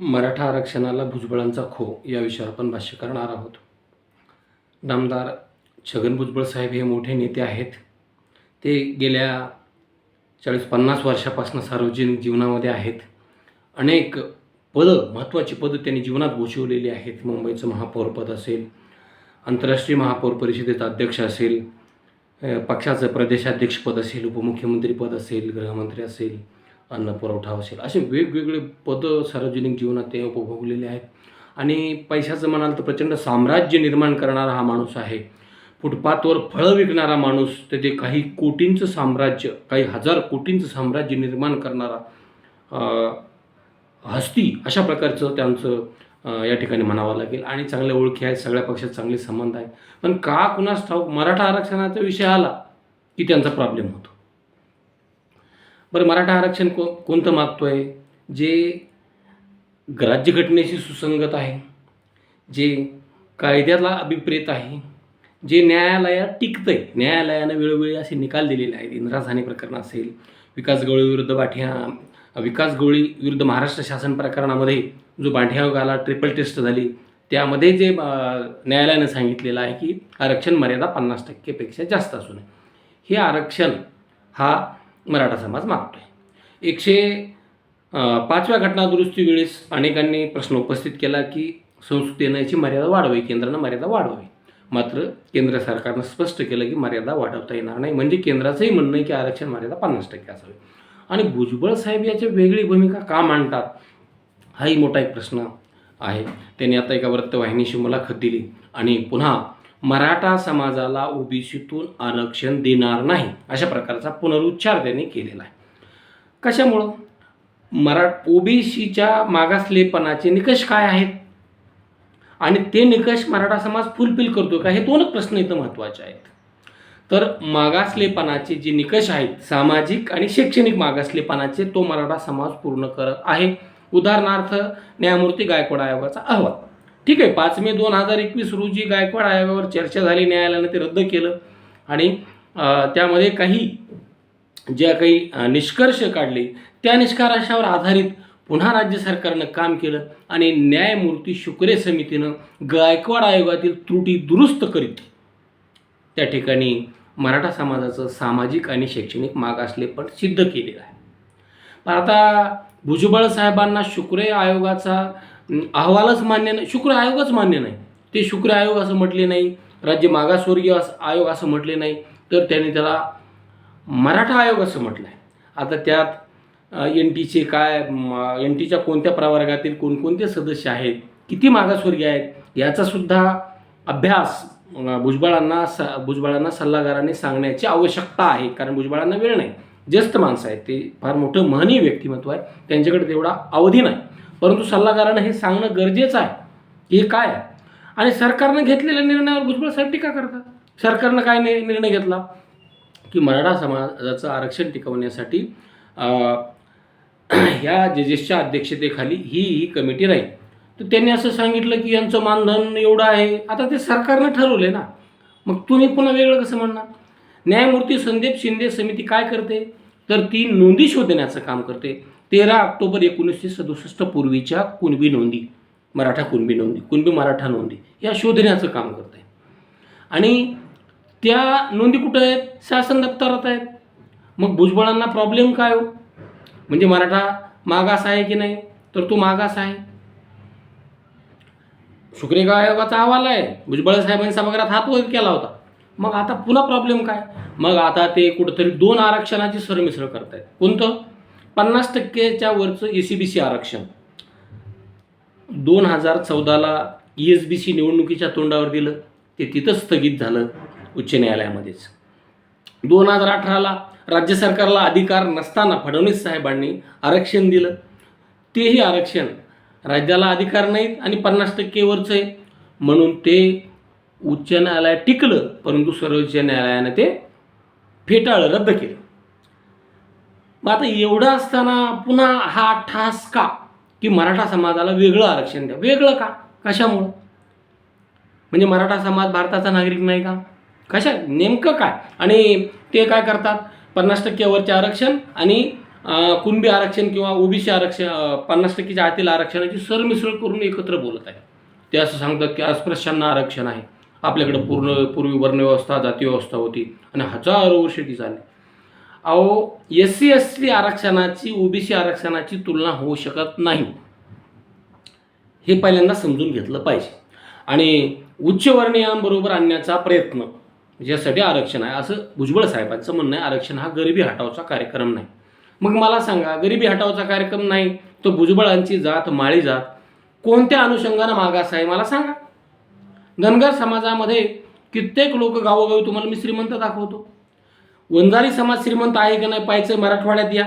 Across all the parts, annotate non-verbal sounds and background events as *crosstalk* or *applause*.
मराठा आरक्षणाला भुजबळांचा खो या विषयावर आपण भाष्य करणार आहोत. नामदार छगन भुजबळ साहेब हे मोठे नेते आहेत. ते गेल्या चाळीस पन्नास वर्षापासून सार्वजनिक जीवनामध्ये आहेत. अनेक पदं महत्त्वाची पदं त्यांनी जीवनात भूषवलेली आहेत. मुंबईचं महापौरपद असेल आंतरराष्ट्रीय महापौर परिषदेचा अध्यक्ष असेल पक्षाचं प्रदेशाध्यक्षपद असेल उपमुख्यमंत्रीपद असेल गृहमंत्री असेल अन्न पुरवठा असेल असे वेगवेगळे पदं सार्वजनिक जीवनात ते उपभोगलेले आहेत. आणि पैशाचं म्हणाल तर प्रचंड साम्राज्य निर्माण करणारा हा माणूस आहे. फुटपाथवर फळं विकणारा माणूस तेथे काही कोटींचं साम्राज्य काही हजार कोटींचं साम्राज्य निर्माण करणारा हस्ती अशा प्रकारचं त्यांचं या ठिकाणी म्हणावं लागेल. आणि चांगल्या ओळखी आहेत सगळ्या पक्षात चांगले संबंध आहेत. पण का कुणास ठाऊक मराठा आरक्षणाचा विषय आला की त्यांचा प्रॉब्लेम होतो? बरं मराठा आरक्षण को कोणतं मागतोय? जे राज्यघटनेशी सुसंगत आहे जे कायद्याला अभिप्रेत आहे जे न्यायालयात टिकतं आहे न्यायालयानं वेळोवेळी असे निकाल दिलेले आहेत. इंद्रासानी प्रकरण असेल विकास गवळी विरुद्ध बाठिया विकास गवळी विरुद्ध महाराष्ट्र शासन प्रकरणामध्ये जो बांठ्यागाला ट्रिपल टेस्ट झाली त्यामध्ये जे न्यायालयानं सांगितलेलं आहे की आरक्षण मर्यादा पन्नास टक्केपेक्षा जास्त असू नये. हे आरक्षण हा मराठा समाज मागतोय. एकशे पाचव्या घटना दुरुस्ती वेळेस अनेकांनी प्रश्न उपस्थित केला की संसदेनं याची मर्यादा वाढवावी केंद्रानं मर्यादा वाढवावी. मात्र केंद्र सरकारनं स्पष्ट केलं की मर्यादा वाढवता येणार नाही. म्हणजे केंद्राचंही म्हणणं आहे की आरक्षण मर्यादा पन्नास टक्के असावी. आणि भुजबळ साहेब याची वेगळी भूमिका का मांडतात? हाही मोठा एक प्रश्न आहे. त्यांनी आता एका वृत्तवाहिनीशी मुलाखत दिली आणि पुन्हा मराठा समाजाला ओबीसीतून आरक्षण देणार नाही अशा प्रकारचा पुनरुच्चार त्यांनी केलेला आहे. कशामुळं? मरा ओबीसीच्या मागासलेपणाचे निकष काय आहेत? आणि ते निकष मराठा समाज फुलफिल करतो का? हे दोनच प्रश्न इथं महत्त्वाचे आहेत. तर मागासलेपणाचे जे निकष आहेत सामाजिक आणि शैक्षणिक मागासलेपणाचे तो मराठा समाज पूर्ण करत आहे. उदाहरणार्थ न्यायमूर्ती गायकवाड आयोगाचा अहवाल. ठीक आहे पाच मे दोन हजार एकवीस रोजी गायकवाड आयोगावर चर्चा झाली न्यायालयानं ते रद्द केलं. आणि त्यामध्ये काही ज्या काही निष्कर्ष काढले त्या निष्कर्षावर आधारित पुन्हा राज्य सरकारनं काम केलं आणि न्यायमूर्ती शुक्रे समितीनं गायकवाड आयोगातील त्रुटी दुरुस्त करीत त्या ठिकाणी मराठा समाजाचं सामाजिक आणि शैक्षणिक मागासलेपण सिद्ध केलेलं आहे. पण आता भुजबळ साहेबांना शुक्रे आयोगाचा अहवालच मान्य नाही शुक्र आयोगच मान्य नाही. ते शुक्र आयोग असं म्हटले नाही राज्य मागासवर्गीय आयोग असं म्हटले नाही तर त्याने त्याला मराठा आयोग असं म्हटलं आहे आता त्यात एन टीचे काय एन टीच्या कोणत्या प्रवर्गातील कोणकोणते सदस्य आहेत किती मागासवर्गीय आहेत याचासुद्धा अभ्यास भुजबळांना स भुजबळांना सल्लागारांनी सांगण्याची आवश्यकता आहे कारण भुजबळांना वेळ नाही. ज्येष्ठ माणसं आहेत ते फार मोठं महनीय व्यक्तिमत्व आहे त्यांच्याकडे तेवढा अवधी नाही. परंतु सल्लागारांना हे सांगणं गरजेचं आहे. हे काय? आहे आणि सरकारनं घेतलेल्या निर्णयावर भुजबळ साहेब टीका करतात. सरकारनं काय नि- निर्णय घेतला? की मराठा समाजाचं आरक्षण टिकवण्यासाठी *clears throat* ह्या जजेसच्या अध्यक्षतेखाली ही ही कमिटी राहील. तर त्यांनी असं सांगितलं की यांचं मानधन एवढं आहे. आता ते सरकारनं ठरवले ना. मग तुम्ही पुन्हा वेगळं कसं म्हणणार? न्यायमूर्ती संदीप शिंदे समिती काय करते? तर ती नोंदी शोधण्याचं काम करते. तेरा ऑक्टोबर एकोणीसशे सदुसष्ट पूर्वीच्या कुणबी नोंदी मराठा कुणबी नोंदी कुणबी मराठा नोंदी या शोधण्याचं काम करते. आणि त्या नोंदी कुठं आहेत? शासन दप्तरात आहेत. मग भुजबळांना प्रॉब्लेम काय हो? म्हणजे मराठा मागास आहे की नाही? तर तो मागास आहे. शुक्रेगाव आयोगाचा अहवाल आहे. भुजबळ साहेबांनी सभागृहात हात वर केला होता. मग आता पुन्हा प्रॉब्लेम काय? मग आता ते कुठंतरी दोन आरक्षणाची सरमिसळ करतायत. कोणतं? पन्नास टक्केच्या वरचं ए सी बी सी आरक्षण. दोन हजार चौदाला ई एस बी सी निवडणुकीच्या तोंडावर दिलं. ते तिथंच स्थगित झालं उच्च न्यायालयामध्येच. दोन हजार अठराला राज्य सरकारला अधिकार नसताना फडणवीस साहेबांनी आरक्षण दिलं. तेही आरक्षण राज्याला अधिकार नाहीत आणि पन्नास टक्केवरचं आहे. म्हणून ते उच्च न्यायालयात टिकलं परंतु सर्वोच्च न्यायालयानं ते फेटाळलं रद्द केलं. मग आता एवढं असताना पुन्हा हा ठास का? की मराठा समाजाला वेगळं आरक्षण द्या. वेगळं का? कशामुळं? म्हणजे मराठा समाज भारताचा नागरिक नाही का? कशा? नेमकं काय? आणि ते काय करतात? पन्नास टक्क्यावरचे आरक्षण आणि कुणबी आरक्षण किंवा ओबीसी आरक्षण पन्नास टक्केच्या आतील आरक्षणाची सरमिसळ करून एकत्र बोलत आहे ते असं सांगतात की अस्पृश्यांना आरक्षण आहे. आपल्याकडं पूर्ण पूर्वी वर्णव्यवस्था जाती व्यवस्था होती. आणि हजारो वर्षे ती झाली. अहो एस सी एस टी आरक्षणाची ओबीसी आरक्षणाची तुलना होऊ शकत नाही. हे पहिल्यांदा समजून घेतलं पाहिजे. आणि उच्चवर्णीयांबरोबर आणण्याचा प्रयत्न म्हणजे ज्यासाठी आरक्षण आहे. असं भुजबळ साहेबांचं म्हणणं आहे आरक्षण हा गरिबी हटावचा कार्यक्रम नाही. मग मला सांगा गरिबी हटावचा कार्यक्रम नाही तो भुजबळांची जात माळी जात कोणत्या अनुषंगानं मागास आहे? मला सांगा. धनगर समाजामध्ये कित्येक लोक गावोगावी तुम्हाला मी श्रीमंत दाखवतो. वंजारी समाज श्रीमंत आहे की नाही पाहायचं मराठवाड्यात या.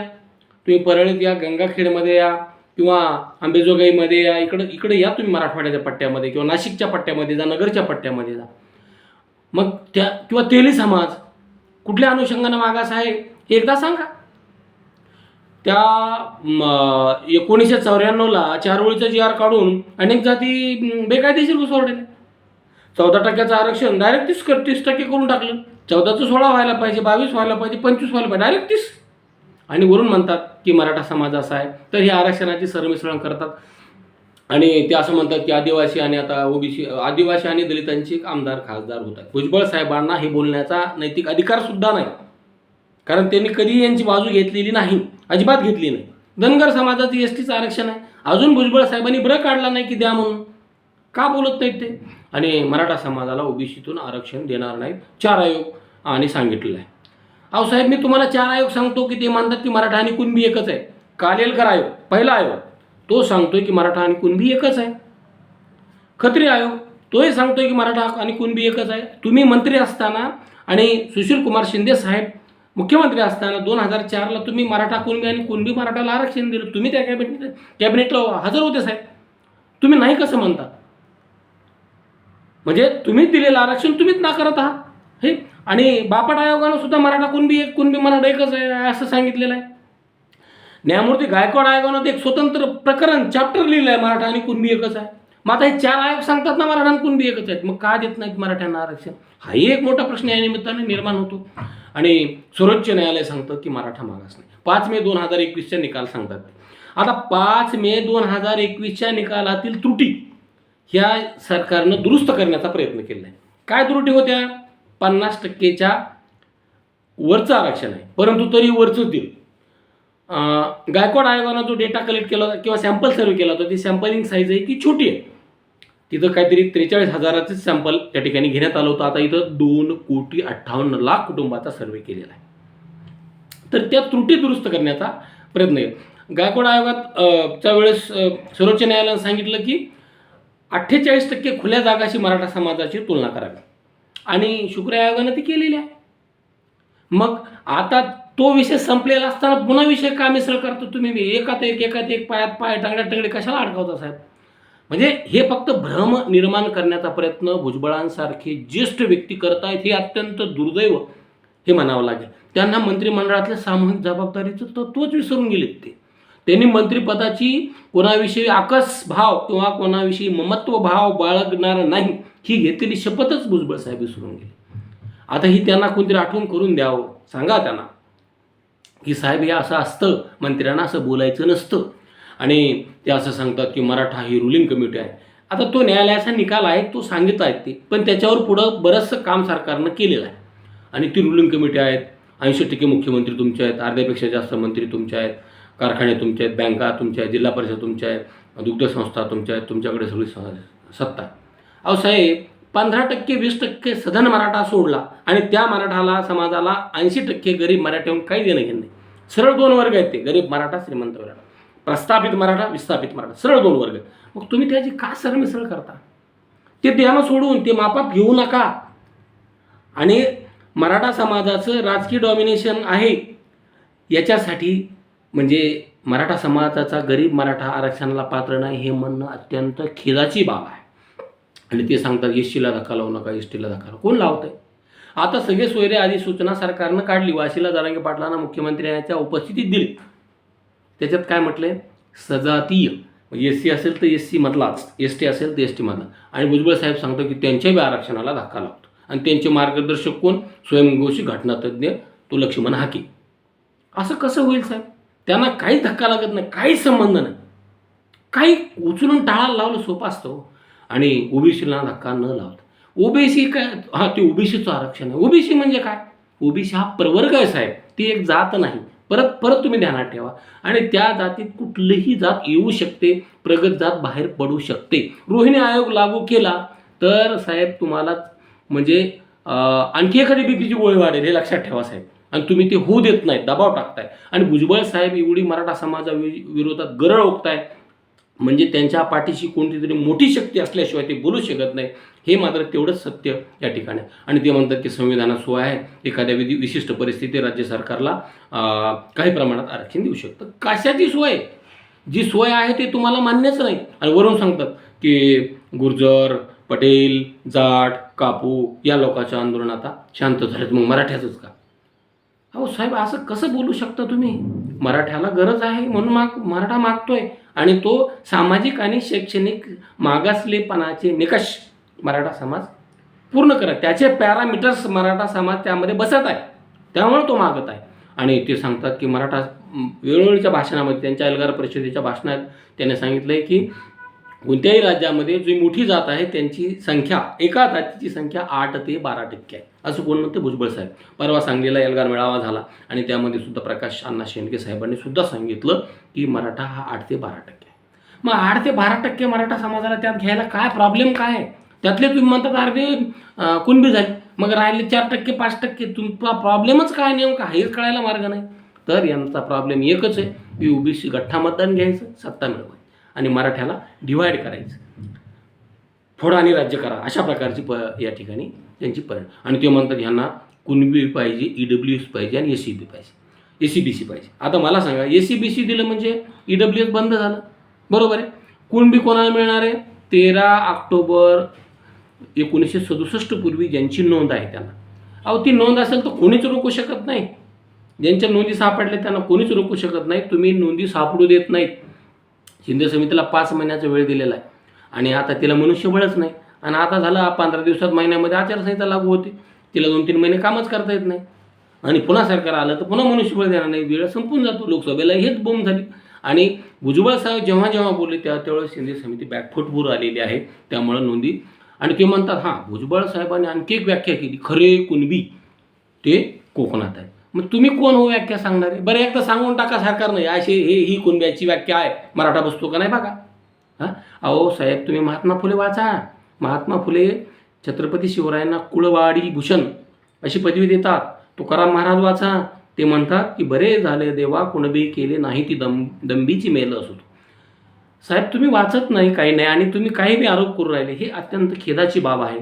तुम्ही परळीत या गंगाखेडमध्ये या किंवा आंबेजोगाईमध्ये या इकडं इकडे या तुम्ही मराठवाड्याच्या पट्ट्यामध्ये किंवा नाशिकच्या पट्ट्यामध्ये जा नगरच्या पट्ट्यामध्ये जा. मग त्या किंवा तेली समाज कुठल्या अनुषंगानं मागास आहे हे एकदा सांगा. त्या एकोणीसशे चौऱ्याण्णवला चार जी आर काढून अनेक जाती बेकायदेशीर घुसवलेल्या चौदा टक्क्याचं आरक्षण डायरेक्ट तीस कर तीस टक्के करून टाकलं. चौदाचं सोळा व्हायला पाहिजे बावीस व्हायला पाहिजे पंचवीस व्हायला पाहिजे डायरेक्ट तीस. आणि वरून म्हणतात की मराठा समाज असा आहे. तर हे आरक्षणाची सरमिश्रण करतात. आणि ते असं म्हणतात की आदिवासी आणि आता ओबीसी आदिवासी आणि दलितांचे आमदार खासदार होत आहेत भुजबळ साहेबांना हे बोलण्याचा नैतिक अधिकारसुद्धा नाही. कारण त्यांनी कधीही यांची बाजू घेतलेली नाही. अजिबात घेतली नाही. धनगर समाजाचं एस टीचं आरक्षण आहे. अजून भुजबळ साहेबांनी ब्र काढला नाही की द्या म्हणून. का बोलत नाहीत ते? आणि मराठा समाजाला ओबीसीतून आरक्षण देणार नाहीत चार आयोग आणि सांगितलेलं आहे अहो साहेब मी तुम्हाला चार आयोग सांगतो की ते मानतात की मराठा आणि कुणबी एकच आहे. कालेलकर आयोग पहिला आयोग तो सांगतोय की मराठा आणि कुणबी एकच आहे. खत्री आयोग तोही सांगतोय की मराठा आणि कुणबी एकच आहे. तुम्ही मंत्री असताना आणि सुशील कुमार शिंदे साहेब मुख्यमंत्री असताना दोन हजार चारला तुम्ही मराठा कुणबी आणि कुणबी मराठाला आरक्षण दिलं. तुम्ही त्या कॅबिनेट कॅबिनेटला हजर होते साहेब. तुम्ही नाही कसं म्हणता? म्हणजे तुम्हीच दिलेलं आरक्षण तुम्हीच नाकारत आहात. हे आणि बापट आयोगानं सुद्धा मराठा कुणबी एक कुणबी मराठा एकच आहे असं सांगितलेलं आहे. न्यायमूर्ती गायकवाड आयोगानं ते एक स्वतंत्र प्रकरण चॅप्टर लिहिलं आहे मराठा आणि कुणबी एकच आहे. मग आता हे चार आयोग सांगतात ना मराठा आणि कुणबी एकच आहेत. मग का देत नाहीत मराठ्यांना आरक्षण? हाही एक मोठा प्रश्न या निमित्ताने निर्माण होतो. आणि सर्वोच्च न्यायालय सांगतं की मराठा मागास नाही. पाच मे दोन हजार एकवीसच्या निकाल सांगतात. आता पाच मे दोन हजार एकवीसच्या निकालातील त्रुटी ह्या सरकारनं दुरुस्त करण्याचा प्रयत्न केला आहे. काय त्रुटी होत्या? पन्नास टक्केच्या वरचं आरक्षण आहे. परंतु तरी वरचं दिलं. गायकवाड आयोगानं जो डेटा कलेक्ट केला होता किंवा सॅम्पल सर्वे केला होता ती सॅम्पलिंग साईज आहे ती छोटी आहे. तिथं काहीतरी त्रेचाळीस हजाराचं सॅम्पल त्या ठिकाणी घेण्यात आलं होतं. आता इथं दोन कोटी अठ्ठावन्न लाख कुटुंबाचा सर्वे केलेला आहे. तर त्या त्रुटी दुरुस्त करण्याचा प्रयत्न आहे गायकवाड आयोगात च्या वेळेस सर्वोच्च न्यायालयानं सांगितलं की अठ्ठेचाळीस टक्के खुल्या जागाशी मराठा समाजाची तुलना करावी. आणि शुक्र आयोगानं ती केलेली आहे. मग आता तो विषय संपलेला असताना पुन्हा विषय का मिसळ करतो तुम्ही. एकात एक एकात एक पायात पाय टांगड्या टांगडे कशाला अडकवता साहेब? म्हणजे हे फक्त भ्रम निर्माण करण्याचा प्रयत्न भुजबळांसारखे ज्येष्ठ व्यक्ती करत आहेत हे अत्यंत दुर्दैव हे म्हणावं लागेल. त्यांना मंत्रिमंडळातल्या सामूहिक जबाबदारीचं तत्वच विसरून गेलेत ते. त्यांनी मंत्रिपदाची कोणाविषयी आकस भाव किंवा कोणाविषयी ममत्व भाव बाळगणार नाही ही घेतलेली शपथच भुजबळ साहेब विसरून गेले. आता ही त्यांना कोणतरी आठवण करून द्यावं सांगा त्यांना. की साहेब हे असं असतं मंत्र्यांना असं बोलायचं नसतं. आणि ते असं सांगतात की मराठा ही रुलिंग कमिटी आहे. आता तो न्यायालयाचा निकाल आहे तो सांगितला आहेत ते. पण त्याच्यावर पुढं बरंचसं काम सरकारनं केलेलं आहे. आणि ती रुलिंग कमिटी आहेत ऐंशी टक्के मुख्यमंत्री तुमचे आहेत अर्ध्यापेक्षा जास्त मंत्री तुमचे आहेत. कारखाने तुमचे आहेत बँका तुमच्या आहेत जिल्हा परिषद तुमच्या आहेत दुग्धसंस्था तुमच्या आहेत तुमच्याकडे सगळी स- सत्ता अहो साहेब पंधरा टक्के वीस टक्के सधन मराठा सोडला आणि त्या मराठाला समाजाला ऐंशी टक्के गरीब मराठ्याहून काही देणं घेणं नाही. सरळ दोन वर्ग आहेत ते गरीब मराठा श्रीमंत मराठा. प्रस्थापित मराठा विस्थापित मराठा सरळ दोन वर्ग. आहेत. मग तुम्ही त्याची का सरमिसळ करता? ते द्यानं सोडून ते मापात घेऊ नका. आणि मराठा समाजाचं राजकीय डॉमिनेशन आहे याच्यासाठी म्हणजे मराठा समाजाचा गरीब मराठा आरक्षणाला पात्र नाही हे म्हणणं अत्यंत खेदाची बाब आहे. आणि ते सांगतात एस टीला धक्का लावू नका एस टीला धक्का कोण कोण आहे आता सगळे सोयरे आधी सूचना सरकारनं काढली. वाशीला जरांगे पाटलांना मुख्यमंत्र्यांच्या उपस्थितीत दिली. त्याच्यात काय म्हटले? सजातीय. म्हणजे एस सी असेल तर एस सी मधलाच एस टी असेल तर एस टी मधला. आणि भुजबळ साहेब सांगतो की त्यांच्याही आरक्षणाला धक्का लावतो. आणि त्यांचे मार्गदर्शक कोण? स्वयंघोषी घटनातज्ञ तो लक्ष्मण हाके. असं कसं होईल साहेब? त्यांना काहीच धक्का लागत नाही काहीच संबंध नाही. काही उचलून टाळायला लावलं सोपं असतो हो. आणि ओबीसीला धक्का न लावता. ओबीसी काय हा ते ओबीसीचं आरक्षण आहे. ओबीसी म्हणजे काय? ओबीसी हा प्रवर्ग आहे साहेब. ती एक जात नाही. परत परत तुम्ही ध्यानात ठेवा. आणि त्या जातीत कुठलीही जात येऊ शकते प्रगत जात बाहेर पडू शकते. रोहिणी आयोग लागू केला तर साहेब तुम्हाला म्हणजे आणखी एखादी बीपीची गोळी वाढेल हे लक्षात ठेवा साहेब. आणि तुम्ही ते होऊ देत नाही दबाव टाकताय. आणि भुजबळ साहेब एवढी मराठा समाजा वि- विरोधात गरळ ओकताय. म्हणजे त्यांच्या पाठीशी कोणती तरी मोठी शक्ती असल्याशिवाय ते बोलू शकत नाही. हे मात्र तेवढंच सत्य या ठिकाणी. आहे. आणि ते म्हणतात की संविधानात सोय आहे. एखाद्या विधी विशिष्ट परिस्थिती राज्य सरकारला काही प्रमाणात आरक्षण देऊ शकतं. कशाची सोय? जी सोय आहे ते तुम्हाला मान्यच नाही. आणि वरून सांगतात की गुर्जर पटेल जाट कापू या लोकांचं आंदोलन आता शांत झालेत. मग मराठ्याचंच का? अहो साहेब असं कसं बोलू शकता तुम्ही? मराठ्याला गरज आहे म्हणून माग मराठा मागतोय. आणि तो सामाजिक आणि शैक्षणिक मागासलेपणाचे निकष मराठा समाज पूर्ण करा त्याचे पॅरामीटर्स मराठा समाज त्यामध्ये बसत आहे. त्यामुळे तो मागत आहे. आणि ते सांगतात की मराठा वेळोवेळीच्या भाषणामध्ये त्यांच्या एल्गार परिषदेच्या भाषणात त्याने सांगितलं आहे की कोणत्याही राज्यामध्ये जी मोठी जात आहे त्यांची संख्या एका जातीची संख्या आठ ते बारा टक्के आहे. असं कोण म्हणते? भुजबळ साहेब. परवा सांगलीला एल्गार मेळावा झाला आणि त्यामध्ये सुद्धा प्रकाश अण्णा शेंडके साहेबांनी सुद्धा सांगितलं की मराठा हा आठ ते बारा टक्के आहे. मग आठ ते बारा टक्के मराठा समाजाला त्यात घ्यायला काय प्रॉब्लेम काय आहे? त्यातले तुम्ही म्हणतात अर्धे कुणबी झाले मग राहिले चार टक्के पाच टक्के. तुमचा प्रॉब्लेमच काय? नेमका हेच कळायला मार्ग नाही. तर यांचा प्रॉब्लेम एकच आहे की ओबीसी गठ्ठा मतदान घ्यायचं सत्ता मिळवायची. आणि मराठ्याला डिवाईड करायचं. फोडा आणि राज्य करा अशा प्रकारची प या ठिकाणी त्यांची पर आणि ते म्हणतात ह्यांना कुणबी पाहिजे ई डब्ल्यू एस पाहिजे आणि एस सी बी पाहिजे. ए सी बी सी पाहिजे. आता मला सांगा ए सी बी सी दिलं म्हणजे ई डब्ल्यू एस बंद झालं. बरोबर आहे? कुणबी कोणाला मिळणार आहे? तेरा ऑक्टोबर एकोणीसशे सदुसष्ट पूर्वी ज्यांची नोंद आहे त्यांना. अहो ती नोंद असेल तर कोणीच रोखू शकत नाही. ज्यांच्या नोंदी सापडल्या त्यांना कोणीच रोखू शकत नाही. तुम्ही नोंदी सापडू देत नाहीत. शिंदे समितीला पाच महिन्याचा वेळ दिलेला आहे. आणि आता तिला मनुष्यबळच नाही. आणि आता झालं पंधरा दिवसात महिन्यामध्ये आचारसंहिता लागू होते. तिला दोन तीन महिने कामच करता येत नाही. आणि पुन्हा सरकार आलं तर पुन्हा मनुष्यबळ देणार नाही. वेळ संपून जातो. लोकसभेला हेच बोंब झाली. आणि भुजबळ साहेब जेव्हा जेव्हा बोलले तेव्हा त्यावेळेस शिंदे समिती बॅकफुटवर आलेली आहे. त्यामुळं नोंदी. आणि ते म्हणतात हां भुजबळ साहेबांनी आणखी एक व्याख्या केली. खरे कुणबी ते कोकणात आहे मग तुम्ही कोण हो व्याख्या सांगणार? आहे बरं एकदा सांगून टाका सरकारनं अशी हे ही कुणब्याची व्याख्या आहे. मराठा बसतो का नाही बघा? हां? अहो साहेब तुम्ही महात्मा फुले वाचा. महात्मा फुले छत्रपती शिवरायांना कुळवाडी भूषण अशी पदवी देतात. तुकाराम महाराज वाचा. ते म्हणतात की बरे झाले देवा कुणबी केले नाही ती दम दंबीची मेल असो साहेब तुम्ही वाचत नाही काही नाही आणि तुम्ही काही बी आरोप करू राहिले हे अत्यंत खेदाची बाब आहे.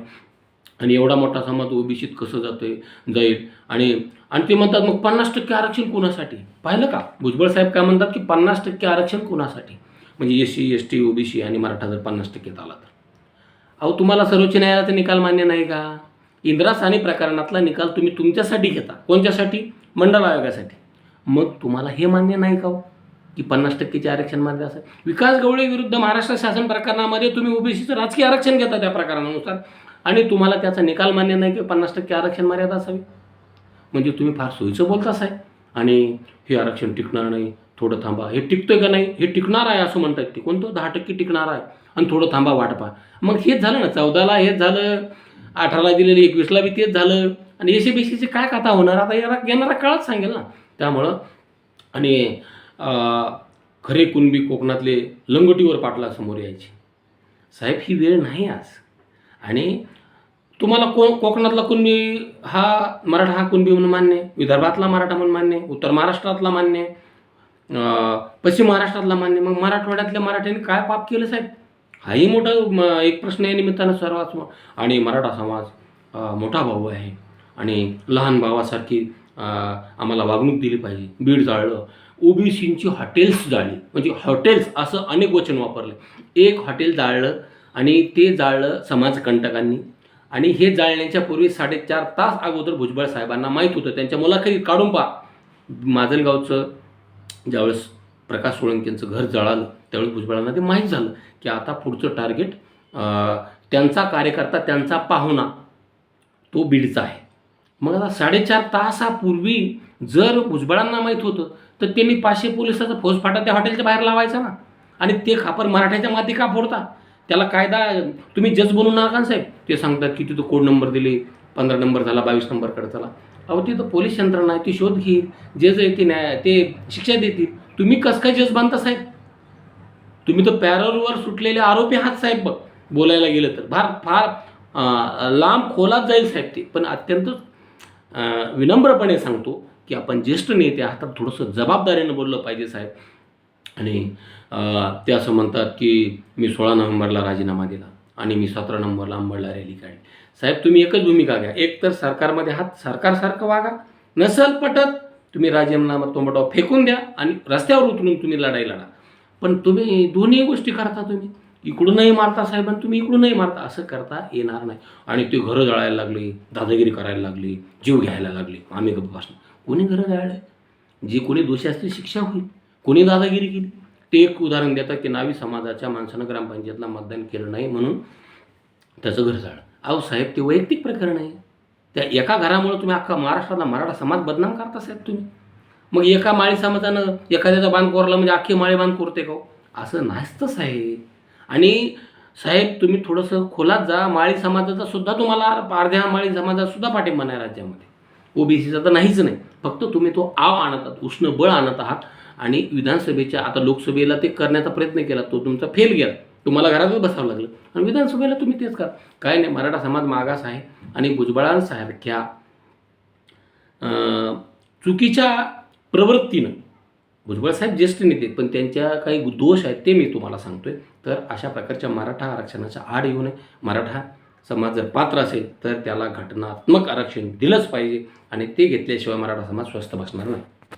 आणि एवढा मोठा समाज ओबीसीत कसं जातोय? जाईल. आणि आणि ते म्हणतात मग पन्नास टक्के आरक्षण कोणासाठी? पाहिलं का? भुजबळ साहेब काय म्हणतात की पन्नास टक्के आरक्षण कोणासाठी? म्हणजे S C S T OBC आणि मराठा जर पन्नास टक्केत आला तर. अहो तुम्हाला सर्वोच्च न्यायालयाचा निकाल मान्य नाही का? इंदिरा साने प्रकरणातला निकाल तुम्ही तुमच्यासाठी घेता. कोणत्यासाठी मंडल आयोगासाठी. मग तुम्हाला हे मान्य नाही का हो? की पन्नास टक्केचे आरक्षण मान्य असेल विकास गवळे विरुद्ध महाराष्ट्र शासन प्रकरणामध्ये तुम्ही ओबीसीचं राजकीय आरक्षण घेता त्या प्रकरणानुसार. आणि तुम्हाला त्याचा निकाल मान्य नाही की पन्नास टक्के आरक्षण मर्यादा असावी? म्हणजे तुम्ही फार सोयीचं बोलता साहेब आणि हे आरक्षण टिकणार नाही थोडं थांबा. हे टिकतोय का नाही? हे टिकणार आहे असं म्हणतात ते. कोणतं? दहा टक्के टिकणार आहे. आणि थोडं थांबा वाट पहा. मग हेच झालं ना चौदाला हेच झालं अठराला दिलेलं एकवीसला बी तेच झालं. आणि एसी बी काय कथा होणार? आता याला येणारा काळच सांगेल ना. त्यामुळं आणि खरे कुणबी कोकणातले लंगोटीवर पाटला समोर यायचे. साहेब ही वेळ नाही आज. आणि तुम्हाला को कोकणातला कुणबी हा मराठा हा कुणबी म्हणून मान्य आहे. विदर्भातला मराठा म्हणून मान्य आहे. उत्तर महाराष्ट्रातला मान्य आहे. पश्चिम महाराष्ट्रातला मान्य मग मराठवाड्यातल्या मराठ्यांनी काय पाप केलं साहेब? हाही मोठा म, एक प्रश्न आहे निमित्तानं सर्वात आणि मराठा समाज मोठा भाऊ आहे. आणि लहान भावासारखी आम्हाला वागणूक दिली पाहिजे. बीड जाळलं. ओबीसींची हॉटेल्स जाळली. म्हणजे हॉटेल्स असं अनेक वचन वापरलं. एक हॉटेल जाळलं आणि ते जाळलं समाजकंटकांनी. आणि हे जाळण्याच्या पूर्वी साडेचार तास अगोदर भुजबळ साहेबांना माहीत होतं. त्यांच्या मुलाखती काढून पहा. माजलगावचं ज्यावेळेस प्रकाश सोळंकेंचं घर जळालं त्यावेळेस भुजबळांना ते माहीत झालं की आता पुढचं टार्गेट त्यांचा कार्यकर्ता त्यांचा पाहुणा तो बीडचा आहे. मग आता साडेचार तासापूर्वी जर भुजबळांना माहीत होतं तर त्यांनी पाचशे पोलिसाचा फौजफाटा त्या हॉटेलच्या बाहेर लावायचा ना. आणि ते खापर मराठ्याच्या माती का फोडता? त्याला कायदा तुम्ही जज बनू नका ना साहेब. ते सांगतात की तिथं कोड नंबर दिले पंधरा नंबर झाला बावीस नंबरकडे चला अहो तिथं पोलीस यंत्रणा आहे ती शोध घेईल जज आहे ते न्याय ते शिक्षा देतील. तुम्ही कसं काय जज बांधता साहेब? तुम्ही तर पॅरलवर सुटलेले आरोपी आहात साहेब बघ. बोलायला गेलं तर. फार फार लांब खोलात जाईल साहेब ते. पण अत्यंत विनम्रपणे सांगतो की आपण ज्येष्ठ नेते आहात तर थोडंसं जबाबदारीनं बोललं पाहिजे साहेब. आणि ते असं म्हणतात की मी सोळा नोव्हेंबरला राजीनामा दिला आणि मी सतरा नंबरला अंबडला रॅली काढली. साहेब तुम्ही एकच भूमिका घ्या. एक तर सरकारमध्ये हात सरकारसारखं वागा. नसल पटत तुम्ही राजीनामा तोंबटाव फेकून द्या आणि रस्त्यावर उतरून तुम्ही लढाई लढा. पण तुम्ही दोन्ही गोष्टी करता तुम्ही. इकडूनही मारता साहेब आणि तुम्ही इकडूनही मारता. असं करता येणार नाही. आणि ते घरं जळायला लागली दादागिरी करायला लागली जीव घ्यायला लागले. आम्ही गप्प बसणार कोणी घरं जाळलं जे कोणी दोषी असतील शिक्षा होईल. कोणी दादागिरी केली? ते एक उदाहरण देतात की नावी समाजाच्या माणसानं ग्रामपंचायतला मतदान केलं नाही म्हणून त्याचं घर जाळं अहो साहेब ते वैयक्तिक प्रकरण आहे. त्या एका घरामुळे तुम्ही अख्खा महाराष्ट्राला मराठा समाज बदनाम करता साहेब तुम्ही. मग एका माळी समाजानं एखाद्याचा बांध कोरला म्हणजे अख्खी माळी बांध कोरते का हो? असं नसतं साहेब. आणि साहेब तुम्ही थोडंसं खोलात जा. माळी समाजाचा सुद्धा तुम्हाला अर्ध्या माळी समाजाचा सुद्धा पाठिंबा नाही राज्यामध्ये. ओबीसीचा तर नाहीच नाही. फक्त तुम्ही तो आव आणत आहात उष्ण बळ आणत आहात आणि विधानसभेच्या आता लोकसभेला ते करण्याचा प्रयत्न केला तो तुमचा फेल गेला. तुम्हाला घरातच बसावं लागलं. आणि विधानसभेला तुम्ही तेच करा. काय नाही मराठा समाज मागास आहे आणि भुजबळांसारख्या चुकीच्या प्रवृत्तीनं भुजबळ साहेब ज्येष्ठ नेते पण त्यांच्या काही दोष आहेत ते मी तुम्हाला सांगतोय. तर अशा प्रकारच्या मराठा आरक्षणाच्या आड येऊ नये. मराठा समाज जर पात्र असेल तर त्याला घटनात्मक आरक्षण दिलंच पाहिजे आणि ते घेतल्याशिवाय मराठा समाज स्वस्थ बसणार नाही.